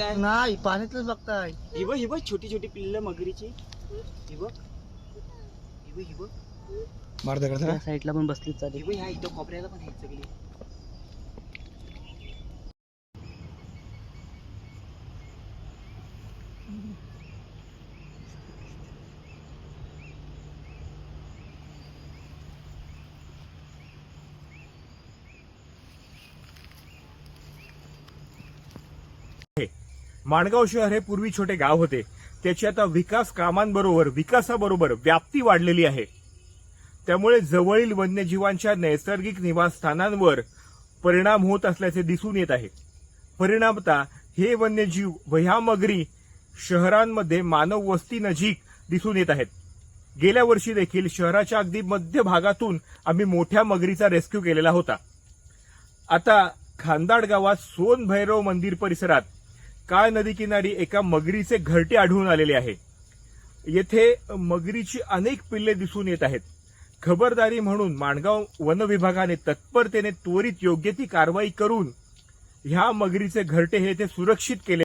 काय? नाही पाण्यातलंच बघताय. ही बघ ही बघ छोटी छोटी पिल्ल मगरीची. ही बघ ही बघ ही बघ साईडला पण बसली चालेल. ही बघ ह्या इथं कोपऱ्याला पण आहेत सगळी. माणगाव शहर हे पूर्वी छोटे गाव होते. त्याची आता विकास कामांबरोबर विकासाबरोबर व्याप्ती वाढलेली आहे. त्यामुळे जवळील वन्यजीवांच्या नैसर्गिक निवासस्थानांवर परिणाम होत असल्याचे दिसून येत आहे. परिणामता हे वन्यजीव वह्या मगरी शहरांमध्ये मानव वस्ती नजीक दिसून येत आहेत. गेल्या वर्षी देखील शहराच्या अगदी मध्य भागातून आम्ही मोठ्या मगरीचा रेस्क्यू केलेला होता. आता खांदाड गावात सोन भैरव मंदिर परिसरात काळ नदी किनारी एका मगरीचे घरटे आढळून आलेले आहे. येथे मगरीची अनेक पिल्ले दिसून येत आहेत. खबरदारी म्हणून माणगाव वन विभागाने तत्परतेने त्वरित योग्य ती कारवाई करून ह्या मगरीचे घरटे हे ते सुरक्षित केले